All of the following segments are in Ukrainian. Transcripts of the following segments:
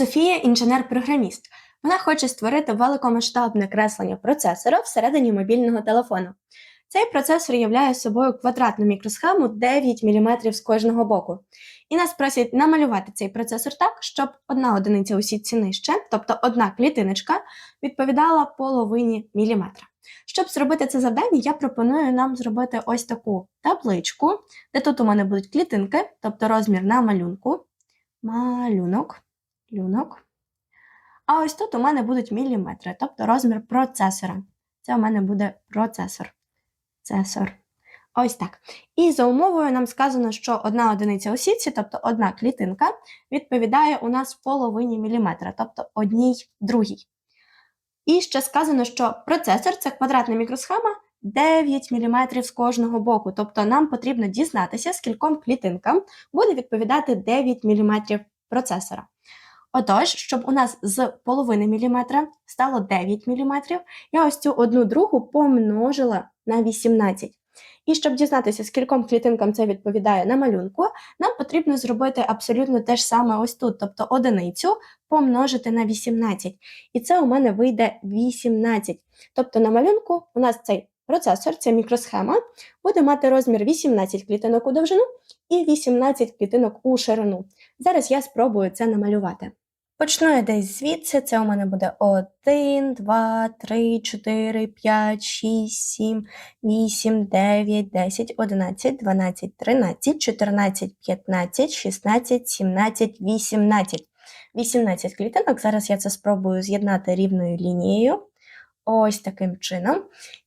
Софія інженер-програміст. Вона хоче створити великомасштабне креслення процесора всередині мобільного телефону. Цей процесор являє собою квадратну мікросхему 9 мм з кожного боку. І нас просять намалювати цей процесор так, щоб одна одиниця у сітці нижче, тобто одна клітиночка, відповідала половині міліметра. Щоб зробити це завдання, я пропоную нам зробити ось таку табличку, де тут у мене будуть клітинки, тобто розмір на малюнку, малюнок, люнок. А ось тут у мене будуть міліметри, тобто розмір процесора. Це у мене буде процесор. Цесор. Ось так. І за умовою нам сказано, що одна одиниця у сітці, тобто одна клітинка, відповідає у нас половині міліметра, тобто одній другій. І ще сказано, що процесор це квадратна мікросхема 9 мм з кожного боку. Тобто нам потрібно дізнатися, скільком клітинкам буде відповідати 9 мм процесора. Отож, щоб у нас з половини міліметра стало 9 мм, я ось цю одну другу помножила на 18. І щоб дізнатися, скільком клітинкам це відповідає на малюнку, нам потрібно зробити абсолютно те ж саме ось тут, тобто одиницю помножити на 18. І це у мене вийде 18. Тобто на малюнку у нас цей процесор, ця мікросхема, буде мати розмір 18 клітинок у довжину і 18 клітинок у ширину. Зараз я спробую це намалювати. Почну я десь звідси, це у мене буде 1, 2, 3, 4, 5, 6, 7, 8, 9, 10, 11, 12, 13, 14, 15, 16, 17, 18. 18 клітинок. Зараз я це спробую з'єднати рівною лінією. Ось таким чином.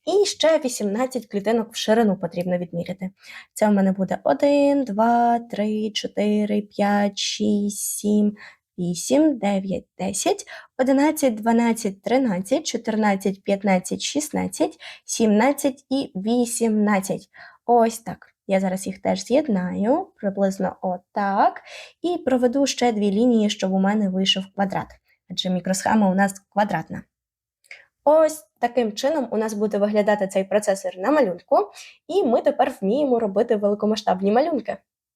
І ще 18 клітинок в ширину потрібно відміряти. Це у мене буде 1, 2, 3, 4, 5, 6, 7, 8, 9, 10, 11, 12, 13, 14, 15, 16, 17 і 18. Ось так. Я зараз їх теж з'єднаю, приблизно отак. І проведу ще дві лінії, щоб у мене вийшов квадрат. Адже мікросхема у нас квадратна. Ось таким чином у нас буде виглядати цей процесор на малюнку, і ми тепер вміємо робити великомасштабні малюнки.